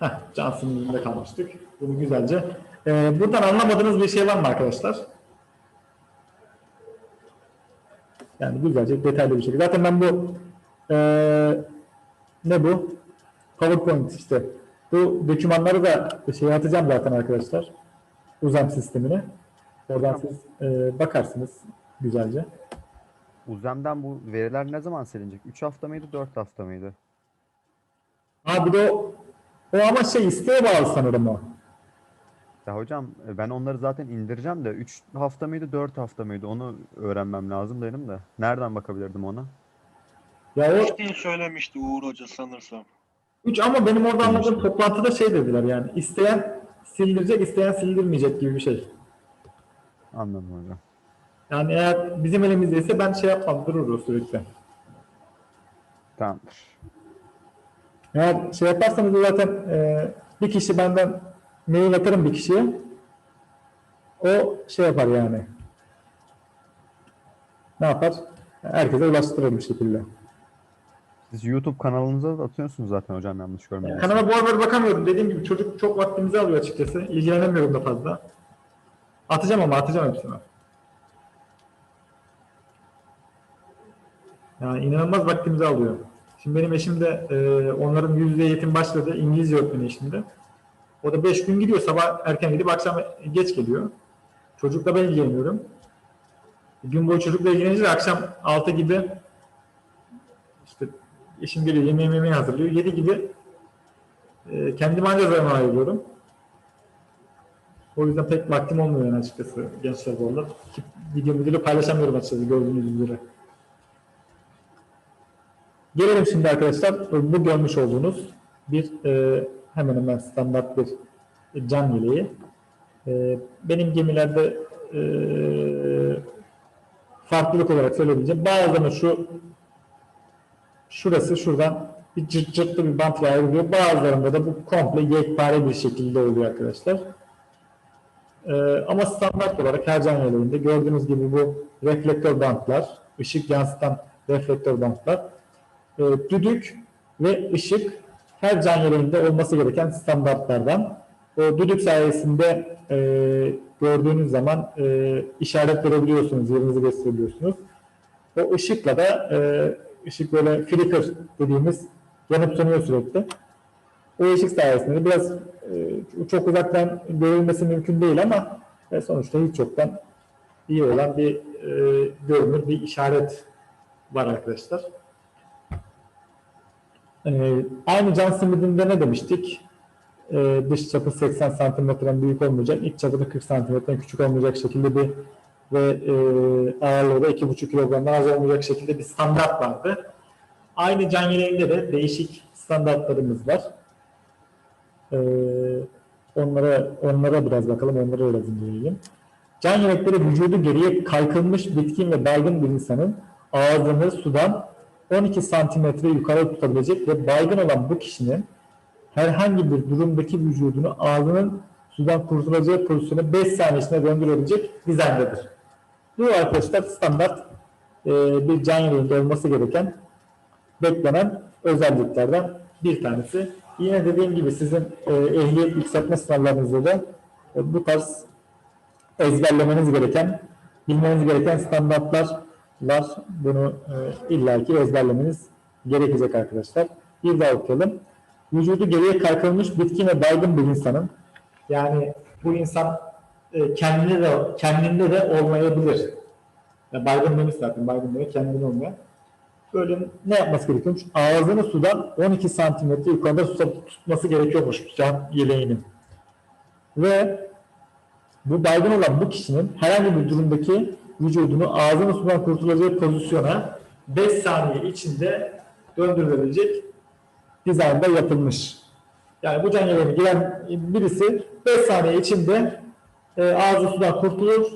Heh, Johnson'ın yüzünde kalmıştık. Bunu güzelce. Ee, buradan anlamadığınız bir şey var mı arkadaşlar? Yani güzelce detaylı bir şekilde. Zaten ben bu ee, ne bu? PowerPoint işte. Bu dokümanları da şey atacağım zaten arkadaşlar. Uzam sistemine. Oradan siz ee, bakarsınız güzelce. Uzem'den bu veriler ne zaman silinecek? 3 hafta mıydı, 4 hafta mıydı? Ha bir de o, o ama şey isteğe bağlı sanırım o. Ya hocam e, ben onları zaten indireceğim de 3 hafta mıydı, 4 hafta mıydı? Onu öğrenmem lazım benim de. Nereden bakabilirdim ona? Ya o Üç diye söylemişti Uğur Hoca sanırsam. 3 ama benim orada anladığım toplantıda şey dediler yani isteyen sildirecek, isteyen sildirmeyecek gibi bir şey. Anladım hocam. Yani eğer bizim elimizdeyse ben şey yapmam durur o sürekli. Tamamdır. Eğer şey yaparsanız zaten e, bir kişi benden mail atarım bir kişiye. O şey yapar yani. Ne yapar? Herkese ulaştırır bir şekilde. Siz YouTube kanalınıza da atıyorsunuz zaten hocam yanlış görmediysem. Kanala bu aralar bakamıyorum. Dediğim gibi çocuk çok vaktimizi alıyor açıkçası. İlgilenemiyorum da fazla. Atacağım ama atacağım hepsini. Yani inanılmaz vaktimizi alıyor. Şimdi benim eşim de e, onların yüz yüze eğitim başladı. İngilizce öğretmeni eşimde. O da beş gün gidiyor. Sabah erken gidip akşam geç geliyor. Çocukla ben ilgileniyorum. Gün boyu çocukla ilgilenince akşam 6 gibi işte eşim geliyor yemeği yemeği hazırlıyor. 7 gibi e, kendime anca zaman ayırıyorum. O yüzden pek vaktim olmuyor yani açıkçası gençler bu arada. Video videoyu paylaşamıyorum açıkçası gördüğünüz üzere. Gelelim şimdi arkadaşlar bu görmüş olduğunuz bir e, hemen hemen standart bir cam yeleği. E, benim gemilerde e, farklılık olarak söyleyebileceğim. Bazılarının şu şurası şuradan bir cırt cırtlı bir bantla ayrılıyor. Bazılarında da bu komple yekpare bir şekilde oluyor arkadaşlar. Ee, ama standart olarak her can yeleğinde gördüğünüz gibi bu reflektör bantlar, ışık yansıtan reflektör bantlar, e, düdük ve ışık her can yeleğinde olması gereken standartlardan. O düdük sayesinde e, gördüğünüz zaman e, işaret verebiliyorsunuz, yerinizi gösterebiliyorsunuz. O ışıkla da e, ışık böyle flicker dediğimiz yanıp sönüyor sürekli. O ışık sayesinde biraz e, çok uzaktan görülmesi mümkün değil ama e, sonuçta hiç çoktan iyi olan bir e, görünür bir işaret var arkadaşlar. E, aynı John Smith'in ne demiştik? E, dış çapı 80 santimetreden büyük olmayacak, iç çapı da 40 santimetreden küçük olmayacak şekilde bir ve e, ağırlığı da 2,5 kilogramdan az olmayacak şekilde bir standart vardı. Aynı can yeleğinde de değişik standartlarımız var. Ee, onlara onlara biraz bakalım, onlara biraz inceleyelim. Can yelekleri vücudu geriye kaykılmış bitkin ve baygın bir insanın ağzını sudan 12 santimetre yukarı tutabilecek ve baygın olan bu kişinin herhangi bir durumdaki vücudunu ağzının sudan kurtulacağı pozisyona 5 saniye içinde döndürebilecek dizayndadır. Bu arkadaşlar standart e, bir can yeleğinde olması gereken beklenen özelliklerden bir tanesi. Yine dediğim gibi sizin e, ehliyet yükseltme sınavlarınızda da e, bu tarz ezberlemeniz gereken, bilmeniz gereken standartlar var. Bunu e, illaki ezberlemeniz gerekecek arkadaşlar. Bir daha okuyalım. Vücudu geriye kaykılmış bitkin ve baygın bir insanın yani bu insan e, de kendinde de olmayabilir. Ya baygın demiş zaten baygın demek kendine olmayan. Böyle ne yapması gerekiyormuş? Ağzını sudan 12 santimetre yukarıda tutması gerekiyormuş can yeleğinin. Ve bu baygın olan bu kişinin herhangi bir durumdaki vücudunu ağzını sudan kurtulacağı pozisyona 5 saniye içinde döndürülebilecek dizaynda yapılmış. Yani bu can yeleğine giren birisi 5 saniye içinde e, ağzı sudan kurtulur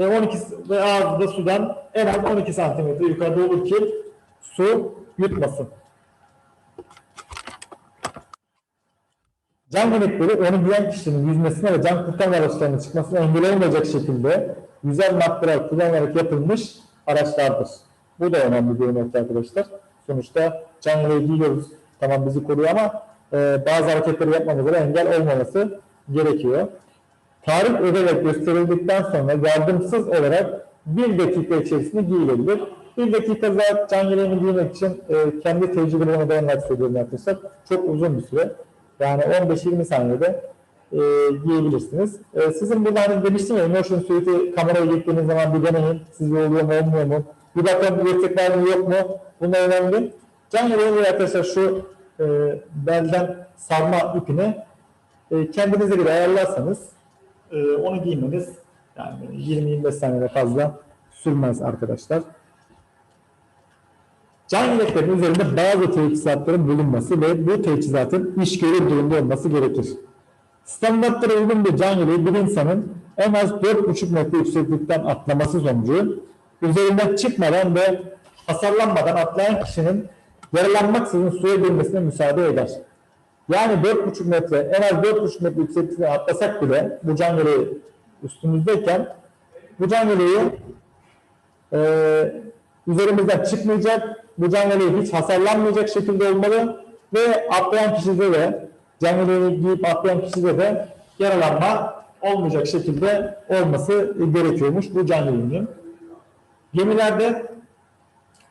ve 12 ve ağzı da sudan en az 12 santimetre yukarıda olur ki su yutmasın. Can yelekleri onu giyen kişinin yüzmesine ve can kurtarma araçlarının çıkmasına engel olmayacak şekilde güzel maddeler kullanılarak yapılmış araçlardır. Bu da önemli bir nokta arkadaşlar. Sonuçta can yeleği giyiyoruz. Tamam bizi koruyor ama e, bazı hareketleri yapmamıza engel olmaması gerekiyor. Tarih öderek gösterildikten sonra yardımsız olarak bir dakika içerisinde giyilebilir. Bir dakika zaten can yeleğini giymek için e, kendi tecrübelerime dayanarak söylüyorum arkadaşlar. Çok uzun bir süre. Yani 15-20 saniyede e, giyebilirsiniz. E, sizin burada hani demiştim ya Emotion Suite'i kameraya gittiğiniz zaman bir deneyin. Sizce oluyor mu olmuyor mu? Bir bakalım bir destek var yok mu? Bunlar önemli. Can yeleğini arkadaşlar şu e, belden sarma ipini e, kendinize göre ayarlarsanız e, onu giymeniz yani 20-25 saniyede fazla sürmez arkadaşlar. Can yeleklerin üzerinde bazı teçhizatların bulunması ve bu teçhizatın iş görür durumda olması gerekir. Standartlara uygun bir can yeleği bir insanın en az 4,5 metre yükseklikten atlaması sonucu üzerinden çıkmadan ve hasarlanmadan atlayan kişinin yaralanmaksızın suya girmesine müsaade eder. Yani 4,5 metre, en az 4,5 metre yükseklikten atlasak bile bu can yeleği üstümüzdeyken bu can yeleği e, üzerimizden çıkmayacak, bu can yeleği hiç hasarlanmayacak şekilde olmalı ve atlayan kişide de yeleğini giyip atlayan kişide de yaralanma olmayacak şekilde olması gerekiyormuş bu can yeleğinin. Gemilerde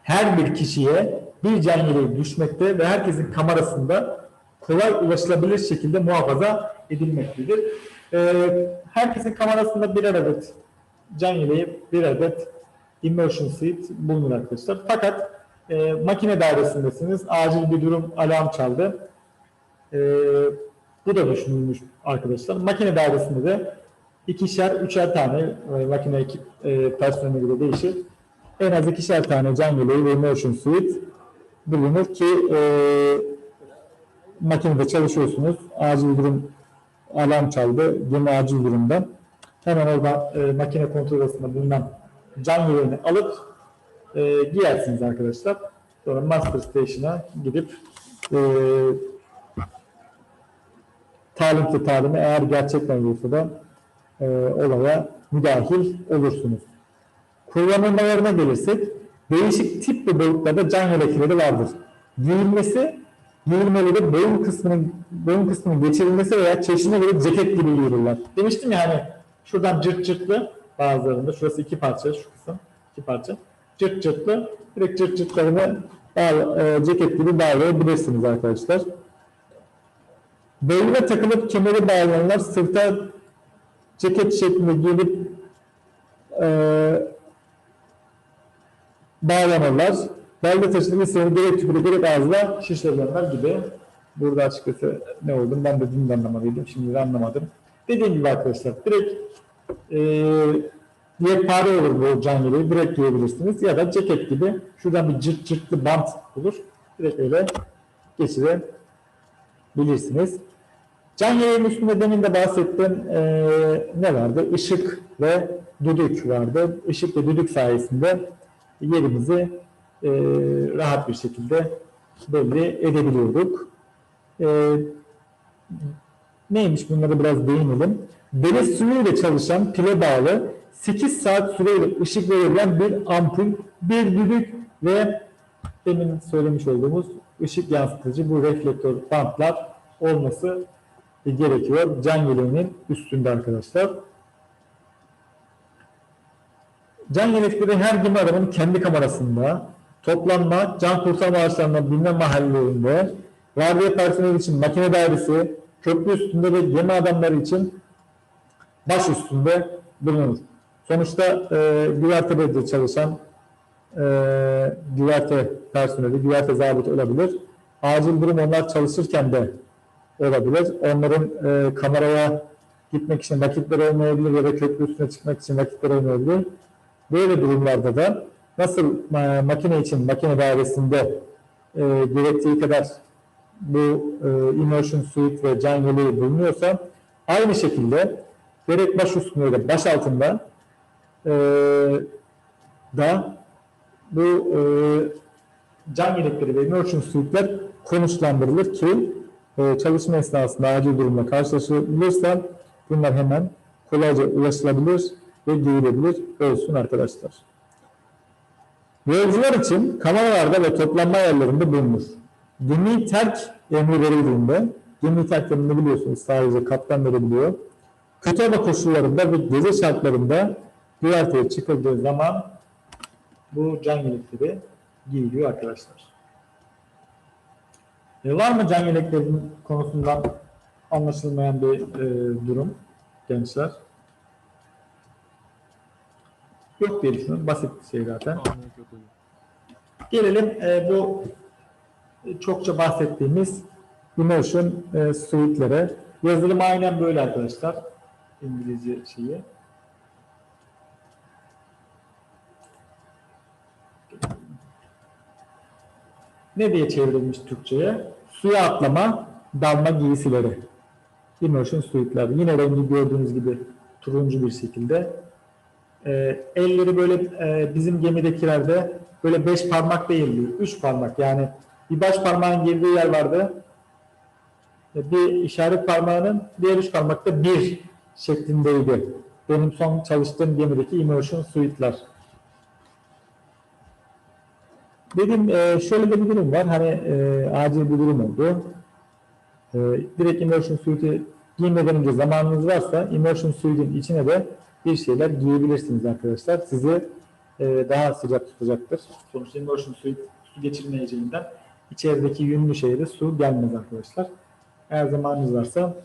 her bir kişiye bir can yeleği düşmekte ve herkesin kamerasında kolay ulaşılabilir şekilde muhafaza edilmektedir. Ee, herkesin kamerasında birer adet can yeleği, bir adet immersion suit bulunur arkadaşlar. Fakat e, makine dairesindesiniz, acil bir durum alarm çaldı. Ee, bu da düşünülmüş arkadaşlar. Makine dairesinde de ikişer, üçer tane e, makine ekip e, personeline göre değişir. En az ikişer tane can yeleği ve immersion suit bulunur ki e, makinede çalışıyorsunuz. Acil durum alarm çaldı. Gemi acil durumda. Hemen orada e, makine kontrol odasında bulunan can yeleğini alıp e, giyersiniz arkadaşlar. Sonra Master Station'a gidip e, talim ki talimi eğer gerçekten olursa da e, olaya müdahil olursunuz. Kullanılmalarına gelirsek değişik tip ve boyutlarda can yelekleri vardır. Giyilmesi, giyilmeleri boyun kısmının boyun kısmının geçirilmesi veya çeşidine göre ceket gibi giyilirler. Demiştim ya hani şuradan cırt cırtlı bazılarında şurası iki parça şu kısım iki parça cırt cırtlı direkt cırt cırtlarını bağla- e, ceket gibi bağlayabilirsiniz arkadaşlar. Beline takılıp kemeri bağlananlar sırta ceket şeklinde gelip e, bağlanırlar. Belde taşıdığı seni gerek tüpüre gerek ağızla şişirilenler gibi. Burada açıkçası ne oldu ben de dün de anlamalıydım. Şimdi de anlamadım. Dediğim gibi arkadaşlar direkt e, yekpare olur bu can. Direkt giyebilirsiniz. Ya da ceket gibi şuradan bir cırt cırtlı bant olur. Direkt öyle geçirebilirsiniz. Can yeleğinin üstünde demin de bahsettim e, ne vardı? Işık ve düdük vardı. Işık ve düdük sayesinde yerimizi e, rahat bir şekilde belli edebiliyorduk. E, neymiş bunlara biraz değinelim. Deniz suyuyla çalışan pile bağlı 8 saat süreyle ışık verebilen bir ampul, bir düdük ve demin söylemiş olduğumuz ışık yansıtıcı bu reflektör bantlar olması gerekiyor. Can yeleğinin üstünde arkadaşlar. Can yelekleri her gemi adamın kendi kamerasında, toplanma, can kurtarma araçlarında bilmem mahallelerinde, vardiya personeli için makine dairesi, köprü üstünde ve gemi adamları için baş üstünde bulunur. Sonuçta e, güvertede çalışan e, güverte personeli, güverte zabiti olabilir. Acil durum onlar çalışırken de olabilir. Onların e, kameraya gitmek için vakitleri olmayabilir ya da köprü üstüne çıkmak için vakitleri olmayabilir. Böyle durumlarda da nasıl e, makine için makine dairesinde e, gerektiği kadar bu e, immersion suite ve can yeleği bulunuyorsa aynı şekilde gerek baş üstünde de baş altında e, da bu e, can yelekleri ve immersion suite'ler konuşlandırılır ki e, çalışma esnasında acil durumla karşılaşılırsa bunlar hemen kolayca ulaşılabilir ve giyilebilir olsun arkadaşlar. Yolcular için kameralarda ve toplanma yerlerinde bulunur. Gemiyi terk emri verildiğinde gemi terk emrini biliyorsunuz sadece kaptan verebiliyor. Kötü hava koşullarında ve gece şartlarında güverteye çıkıldığı zaman bu can yelekleri giyiliyor arkadaşlar. E, var mı can yeleklerinin konusundan anlaşılmayan bir e, durum gençler? Yok diye düşünüyorum. Basit bir şey zaten. Gelelim e, bu çokça bahsettiğimiz immersion e, suite'lere. Yazılım aynen böyle arkadaşlar. İngilizce şeyi. Ne diye çevrilmiş Türkçe'ye? Suya atlama, dalma giysileri. Immersion suite'ler. Yine rengi gördüğünüz gibi turuncu bir şekilde. E, elleri böyle e, bizim gemidekilerde böyle beş parmak değildi. Üç parmak yani bir baş parmağın girdiği yer vardı. E, Bir işaret parmağının diğer üç parmakta bir şeklindeydi. Benim son çalıştığım gemideki immersion suite'ler. Dedim e, şöyle de bir durum var. Hani e, acil bir durum oldu. E, direkt immersion suite'i giymeden önce zamanınız varsa immersion suite'in içine de bir şeyler giyebilirsiniz arkadaşlar. Sizi e, daha sıcak tutacaktır. Sonuçta immersion suite su geçirmeyeceğinden içerideki yünlü şeye su gelmez arkadaşlar. Eğer zamanınız varsa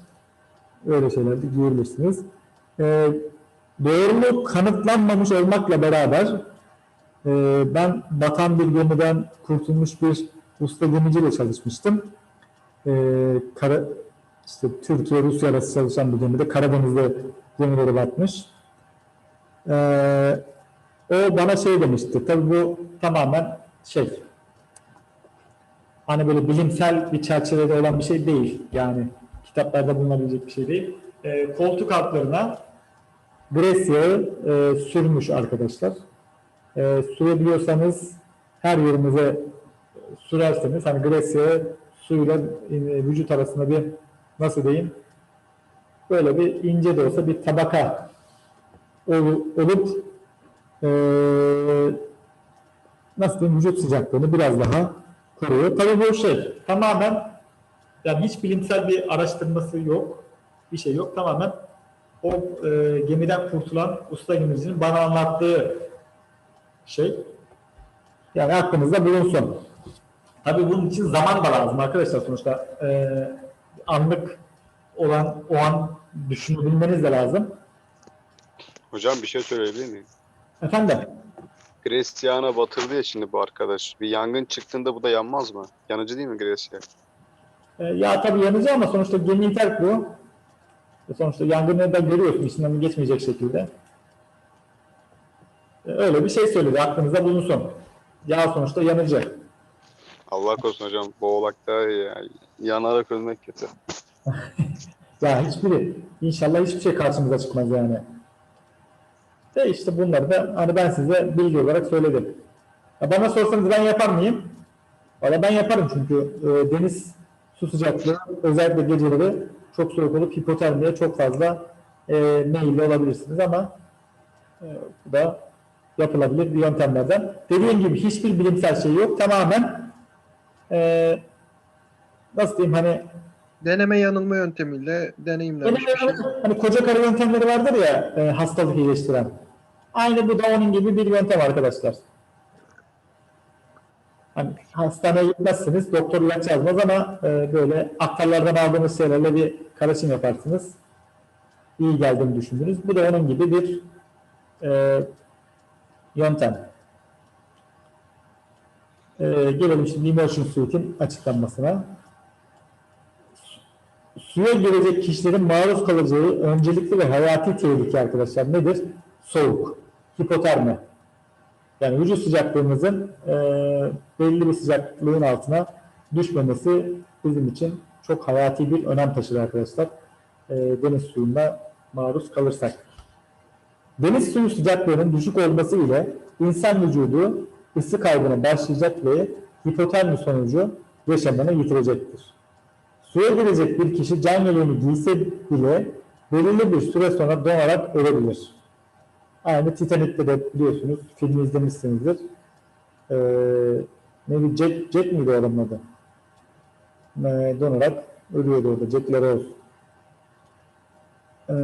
öyle şeyler de giyebilirsiniz. E, doğruluğu kanıtlanmamış olmakla beraber e, ben batan bir gemiden kurtulmuş bir usta gemiciyle çalışmıştım. E, kara, işte Türkiye Rusya arası çalışan bir gemide Karadeniz'de gemileri batmış. Ee, o bana şey demişti. Tabii bu tamamen şey hani böyle bilimsel bir çerçevede olan bir şey değil. Yani kitaplarda bulunabilecek bir şey değil. Ee, koltuk altlarına gres e, sürmüş arkadaşlar. E, sürebiliyorsanız her yerinize sürerseniz hani gres yağı suyla e, vücut arasında bir nasıl diyeyim böyle bir ince de olsa bir tabaka ol- olup eee nasıl diyeyim vücut sıcaklığını biraz daha koruyor. Tabii bu şey tamamen yani hiç bilimsel bir araştırması yok. Bir şey yok. Tamamen o e, gemiden kurtulan usta gemicinin bana anlattığı şey. Yani aklınızda bulunsun. Tabii bunun için zaman da lazım arkadaşlar sonuçta. E, anlık olan o an düşünebilmeniz de lazım. Hocam bir şey söyleyebilir miyim? Efendim? Gres yağına batırdı ya şimdi bu arkadaş. Bir yangın çıktığında bu da yanmaz mı? Yanıcı değil mi gres yağı? E, ya tabii yanıcı ama sonuçta gemi terk bu. E, sonuçta yangını da görüyorsun içinden geçmeyecek şekilde. E, öyle bir şey söyledi aklınızda bulunsun. Yağ sonuçta yanıcı. Allah korusun hocam. Boğulak daha iyi ya. Yanarak ölmek kötü. Ya hiçbiri. İnşallah hiçbir şey karşımıza çıkmaz yani. De işte bunları da hani ben size bilgi olarak söyledim. Ya bana sorsanız ben yapar mıyım? Valla ben yaparım çünkü e, deniz su sıcaklığı özellikle geceleri çok soğuk olup hipotermiye çok fazla e, meyilli olabilirsiniz ama e, bu da yapılabilir bir yöntemlerden. Dediğim gibi hiçbir bilimsel şey yok. Tamamen e, nasıl diyeyim hani Deneme yanılma yöntemiyle deneyimlenmiş bir şey. Hani koca karı yöntemleri vardır ya e, hastalık iyileştiren. Aynı bu da onun gibi bir yöntem arkadaşlar. Hani hastaneye gitmezsiniz, doktor ilaç yazmaz ama e, böyle aktarlardan aldığınız şeylerle bir karışım yaparsınız. İyi geldiğini düşündünüz. Bu da onun gibi bir e, yöntem. E, gelelim şimdi immersion suite'in açıklanmasına suya girecek kişilerin maruz kalacağı öncelikli ve hayati tehlike arkadaşlar nedir? Soğuk, hipotermi. Yani vücut sıcaklığımızın e, belli bir sıcaklığın altına düşmemesi bizim için çok hayati bir önem taşır arkadaşlar. E, deniz suyuna maruz kalırsak. Deniz suyu sıcaklığının düşük olması ile insan vücudu ısı kaybına başlayacak ve hipotermi sonucu yaşamını yitirecektir. Suya girecek bir kişi can yeleğini giyse bile belirli bir süre sonra donarak ölebilir. Aynı Titanic'te de biliyorsunuz filmi izlemişsinizdir. Ee, neydi? Jack, Jack miydi adamın adı? e, donarak ölüyordu orada. Jack LaRose. E,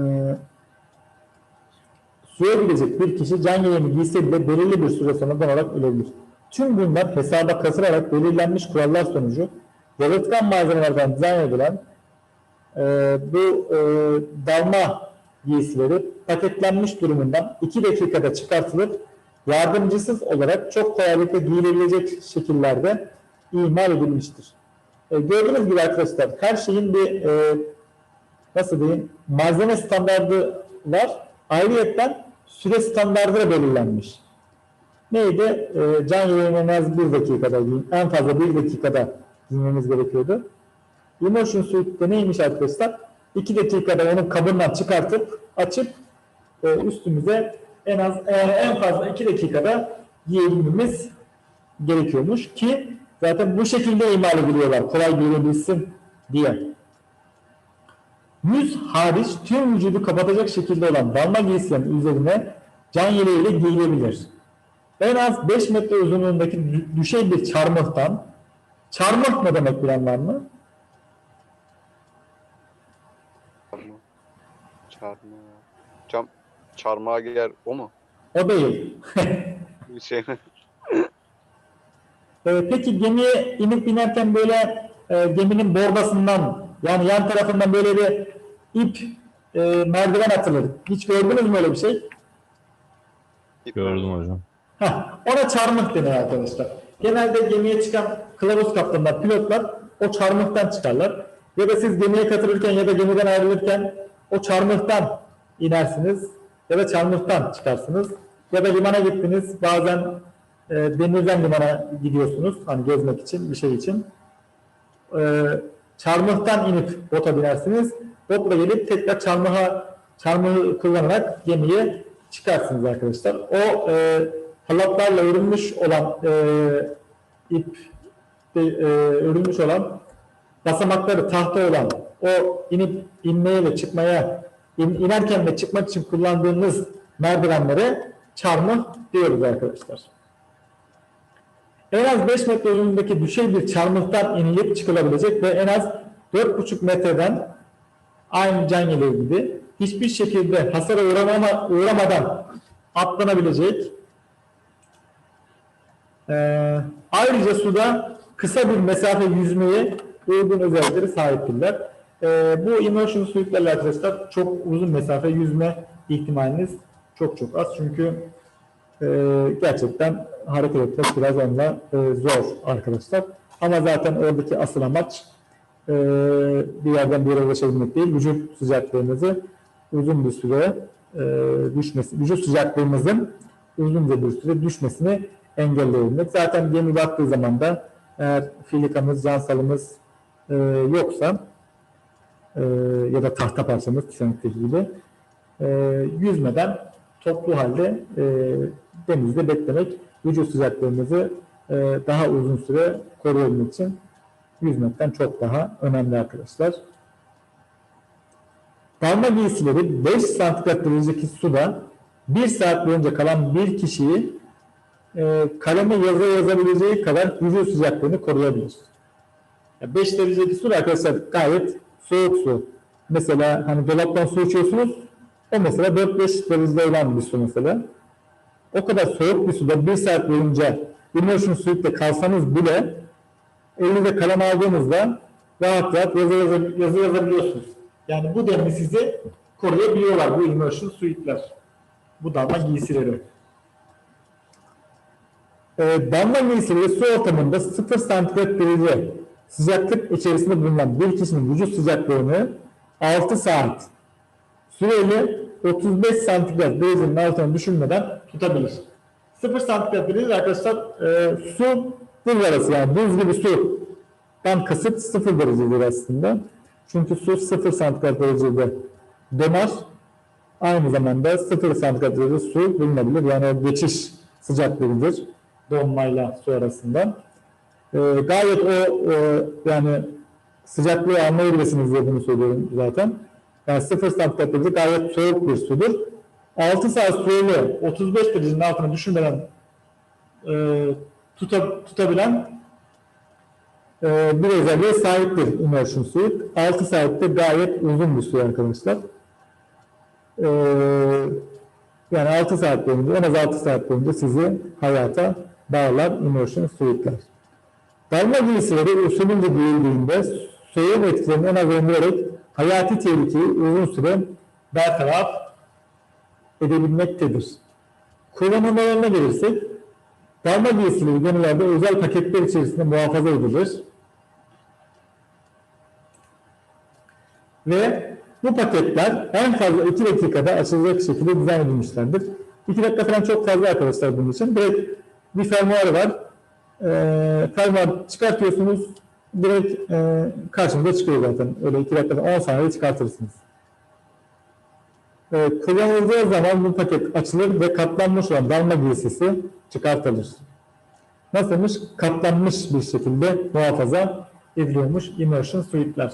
suya gidecek bir kişi can yeleğini giyse bile belirli bir süre sonra donarak ölebilir. Tüm bunlar hesaba kasılarak belirlenmiş kurallar sonucu yalıtkan malzemelerden dizayn edilen e, bu e, dalma giysileri paketlenmiş durumundan 2 dakikada çıkartılıp yardımcısız olarak çok kolaylıkla giyilebilecek şekillerde imal edilmiştir. E, gördüğünüz gibi arkadaşlar her şeyin bir e, nasıl diyeyim malzeme standardı var. Ayrıyetten süre standardı da belirlenmiş. Neydi? E, can yayını en az bir dakikada en fazla bir dakikada giymemiz gerekiyordu. Emotion Suite'de neymiş arkadaşlar? 2 dakikada onun kabından çıkartıp açıp e, üstümüze en az e, en fazla 2 dakikada giyebilmemiz gerekiyormuş ki zaten bu şekilde imal ediliyorlar. Kolay giyilebilsin diye. Yüz hariç tüm vücudu kapatacak şekilde olan dalma giysilerin üzerine can yeleğiyle giyilebilir. En az 5 metre uzunluğundaki dü- düşey bir çarmıhtan çarmıh ne demek bilen var mı? Çarmıha. Cam, çarmıha girer o mu? O değil. Bir şey mi? Ee, peki gemiye inip binerken böyle e, geminin bordasından yani yan tarafından böyle bir ip e, merdiven atılır. Hiç gördünüz mü öyle bir şey? Gördüm hocam. Heh, ona çarmıh denir arkadaşlar. Genelde gemiye çıkan kılavuz kaptanlar, pilotlar o çarmıhtan çıkarlar. Ya da siz gemiye katılırken ya da gemiden ayrılırken o çarmıhtan inersiniz ya da çarmıhtan çıkarsınız. Ya da limana gittiniz bazen e, denizden limana gidiyorsunuz hani gezmek için bir şey için. E, çarmıhtan inip bota binersiniz. Botla gelip tekrar çarmıha çarmıhı kullanarak gemiye çıkarsınız arkadaşlar. O e, halatlarla örülmüş olan e, ip e, örülmüş olan basamakları tahta olan o inip inmeye ve çıkmaya in- inerken ve çıkmak için kullandığımız merdivenlere çarmıh diyoruz arkadaşlar. En az 5 metre uzunluğundaki düşey bir çarmıhtan inilip çıkılabilecek ve en az 4,5 metreden aynı can yeleği gibi hiçbir şekilde hasara uğramama, uğramadan atlanabilecek ee, ayrıca suda kısa bir mesafe yüzmeye uygun özelliklere sahiptirler. Ee, bu immersion suitlerle arkadaşlar çok uzun mesafe yüzme ihtimaliniz çok çok az. Çünkü e, gerçekten hareket etmek biraz onunla e, zor arkadaşlar. Ama zaten oradaki asıl amaç e, bir yerden bir yere ulaşabilmek değil. Vücut sıcaklığınızı uzun bir süre e, düşmesi, vücut sıcaklığımızın uzunca bir süre düşmesini engelleyebilmek. Zaten gemi baktığı zaman da eğer filikamız, cansalımız e, yoksa e, ya da tahta parçamız Titanic'teki gibi e, yüzmeden toplu halde e, denizde beklemek vücut sıcaklığımızı e, daha uzun süre koruyabilmek için yüzmekten çok daha önemli arkadaşlar. Dalma giysileri 5 santigrat derecedeki suda 1 saat boyunca kalan bir kişiyi e, kaleme yazı yazabileceği kadar vücut sıcaklığını koruyabilir. 5 derecedeki su arkadaşlar gayet soğuk su. Mesela hani dolaptan su içiyorsunuz o mesela 4-5 derecede olan bir su mesela. O kadar soğuk bir suda 1 saat boyunca immersion suite'de kalsanız bile elinize kalem aldığınızda rahat rahat yazı, yazı, yazı yazabiliyorsunuz. Yani bu denli sizi koruyabiliyorlar bu immersion suite'ler. Bu dalma giysileri. E, damla giysileri su ortamında 0 santigrat derece sıcaklık içerisinde bulunan bir kişinin vücut sıcaklığını 6 saat süreli 35 santigrat derecenin altına düşürmeden tutabilir. 0 santigrat derece arkadaşlar e, su buz arası yani buz gibi sudan kasıt 0 derecedir aslında. Çünkü su 0 santigrat derecede donar. Aynı zamanda 0 santigrat derece su bulunabilir. Yani o geçiş sıcaklığıdır donmayla su arasında. Ee, gayet o e, yani sıcaklığı anlayabilirsiniz diye bunu söylüyorum zaten. Yani 0 santigrat derece gayet soğuk bir sudur. 6 saat süreli 35 derecenin altına düşürmeden e, tuta, tutabilen e, bir özelliğe sahiptir Immersion Suite. 6 saatte gayet uzun bir süre arkadaşlar. E, yani 6 saat boyunca, en az 6 saat boyunca sizi hayata bağlar Immersion Suite'ler. Dalma giysileri usulünce giyildiğinde soğuk etkilerini en az önleyerek hayati tehlikeyi uzun süre bertaraf edebilmektedir. Kullanımlarına gelirsek, dalma giysileri genelde özel paketler içerisinde muhafaza edilir. Ve bu paketler en fazla 2 dakikada açılacak şekilde dizayn edilmişlerdir. 2 dakika falan çok fazla arkadaşlar bunun için. Direkt bir fermuarı var. Ee, fermuar çıkartıyorsunuz. Direkt e, karşınıza çıkıyor zaten. Öyle 2 dakikada 10 saniyede çıkartırsınız. Ee, kullanıldığı zaman bu paket açılır ve katlanmış olan dalma giysisi çıkartılır. Nasılmış? Katlanmış bir şekilde muhafaza ediliyormuş immersion suite'ler.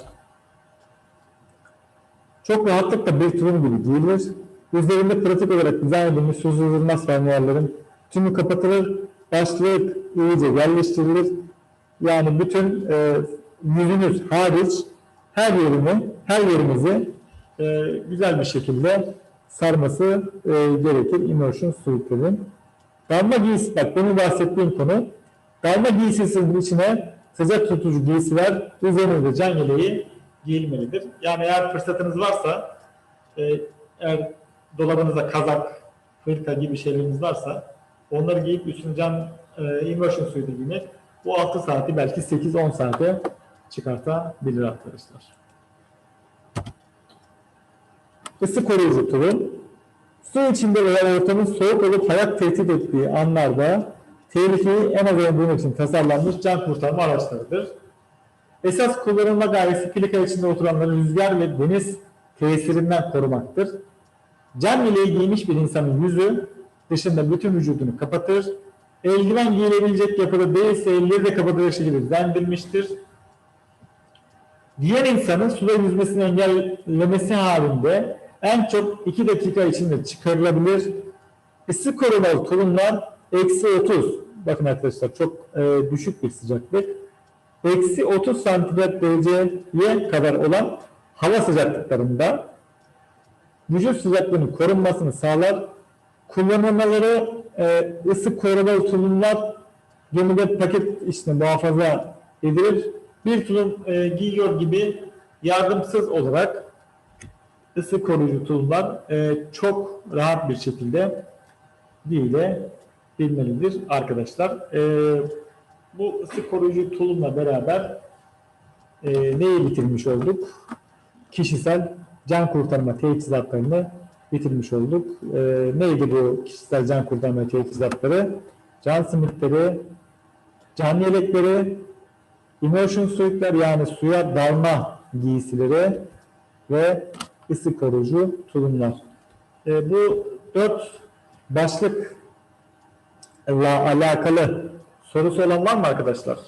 Çok rahatlıkla bir tulum gibi giyilir. Üzerinde pratik olarak dizayn edilmiş süzülmez fermuarların tümü kapatılır, başlık iyice yerleştirilir. Yani bütün e, yüzünüz hariç her yerini, her yerinizi e, güzel bir şekilde sarması e, gerekir immersion suite'lerin. Dalma giysi, bak benim bahsettiğim konu, dalma giysisinin içine sıcak tutucu giysiler, üzerinde can yeleği giyilmelidir. Yani eğer fırsatınız varsa, e, eğer dolabınızda kazak, hırka gibi şeyleriniz varsa, onları giyip üstüne can e, immersion suite'i giymek, bu 6 saati belki 8-10 saate çıkartabilir arkadaşlar. Isı koruyucu tulum, su içinde olan ortamın soğuk olup hayat tehdit ettiği anlarda tehlikeyi en az öldürmek için tasarlanmış can kurtarma araçlarıdır. Esas kullanılma gayesi plika içinde oturanları rüzgar ve deniz tesirinden korumaktır. Can yeleği giymiş bir insanın yüzü dışında bütün vücudunu kapatır. Eldiven giyilebilecek yapıda değilse elleri de kapatacak şekilde dizayn edilmiştir. Diğer insanın suda yüzmesini engellemesi halinde en çok 2 dakika içinde çıkarılabilir. Isı korumalı tulumlar eksi 30. Bakın arkadaşlar çok e, düşük bir sıcaklık. Eksi 30 santigrat dereceye kadar olan hava sıcaklıklarında vücut sıcaklığının korunmasını sağlar. Kullanılmaları e, ısı korumalı tulumlar gemide paket içinde muhafaza edilir. Bir tulum e, giyiyor gibi yardımsız olarak ısı koruyucu tulumlar e, çok rahat bir şekilde giyilebilmelidir arkadaşlar. E, bu ısı koruyucu tulumla beraber e, neyi bitirmiş olduk? Kişisel can kurtarma teçhizatlarını bitirmiş olduk. E, neydi bu kişisel can kurtarma teçhizatları? Can simitleri, can yelekleri, immersion suitler yani suya dalma giysileri ve ısı koruyucu tulumlar. E, bu dört başlıkla alakalı sorusu olan var mı arkadaşlar?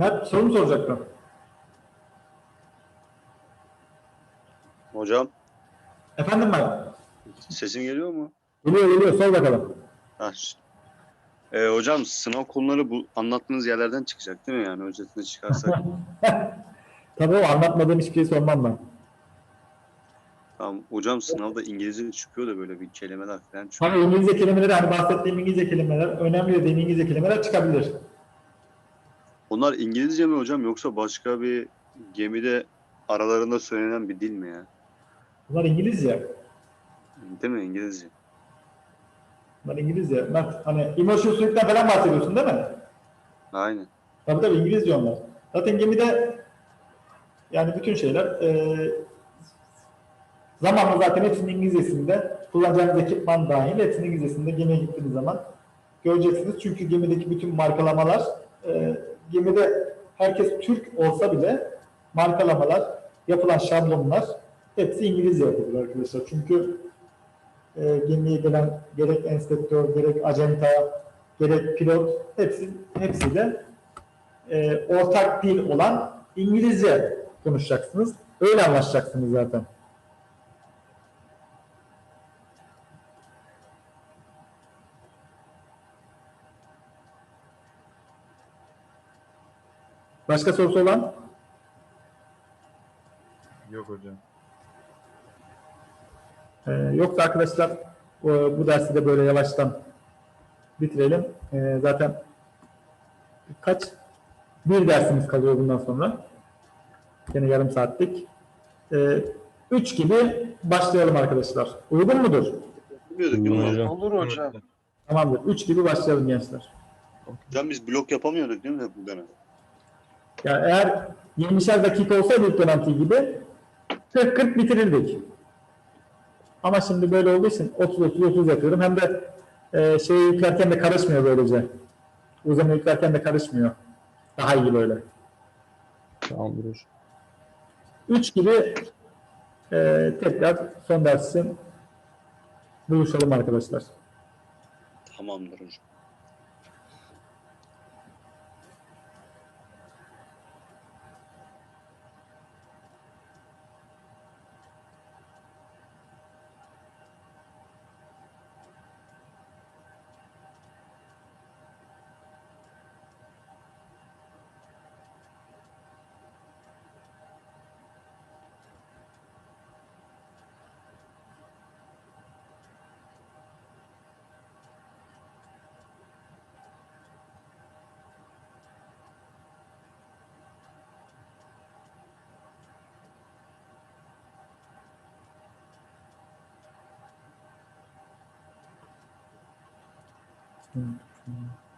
Mert soru mu soracaktın? Hocam Efendim Mert? sesim geliyor mu? Geliyor geliyor sor bakalım. Ha, ş- Ee, hocam sınav konuları bu anlattığınız yerlerden çıkacak değil mi yani özetini çıkarsak? Tabii o anlatmadığım hiçbir şey sormam ben. tamam. Hocam sınavda İngilizce çıkıyor da böyle bir kelimeler falan çıkıyor. Hani İngilizce kelimeleri, hani bahsettiğim İngilizce kelimeler, önemli dediğim İngilizce kelimeler çıkabilir. Onlar İngilizce mi hocam yoksa başka bir gemide aralarında söylenen bir dil mi ya? Bunlar İngilizce. Değil mi İngilizce? Bunlar İngilizce. Mert, hani emotion suite'den falan bahsediyorsun değil mi? Aynen. Tabii tabii İngilizce onlar. Zaten gemide yani bütün şeyler e, zamanla zaten hepsinin İngilizcesinde kullanacağınız ekipman dahil hepsinin İngilizcesinde gemiye gittiğiniz zaman göreceksiniz. Çünkü gemideki bütün markalamalar e, gemide herkes Türk olsa bile markalamalar, yapılan şablonlar hepsi İngilizce yapılır arkadaşlar. Çünkü e, gemiye gelen gerek enspektör, gerek acenta, gerek pilot hepsi hepsiyle e, ortak dil olan İngilizce konuşacaksınız. Öyle anlaşacaksınız zaten. Başka sorusu olan? Yok hocam. Ee, yoksa arkadaşlar bu, dersi de böyle yavaştan bitirelim. Ee, zaten kaç? Bir dersimiz kalıyor bundan sonra. Yine yarım saatlik. Ee, üç gibi başlayalım arkadaşlar. Uygun mudur? Mi hocam? Olur hocam. Tamamdır. Üç gibi başlayalım gençler. Hocam biz blok yapamıyorduk değil mi bu dönem? Ya eğer 20'şer dakika olsaydı ilk dönemki gibi 40-40 bitirirdik. Ama şimdi böyle olduğu için 30-30-30 yapıyorum. Hem de e, şeyi yüklerken de karışmıyor böylece. Uzama yüklerken de karışmıyor. Daha iyi böyle. Tamamdır hocam. 3 gibi e, tekrar son ders için buluşalım arkadaşlar. Tamamdır hocam. 嗯嗯。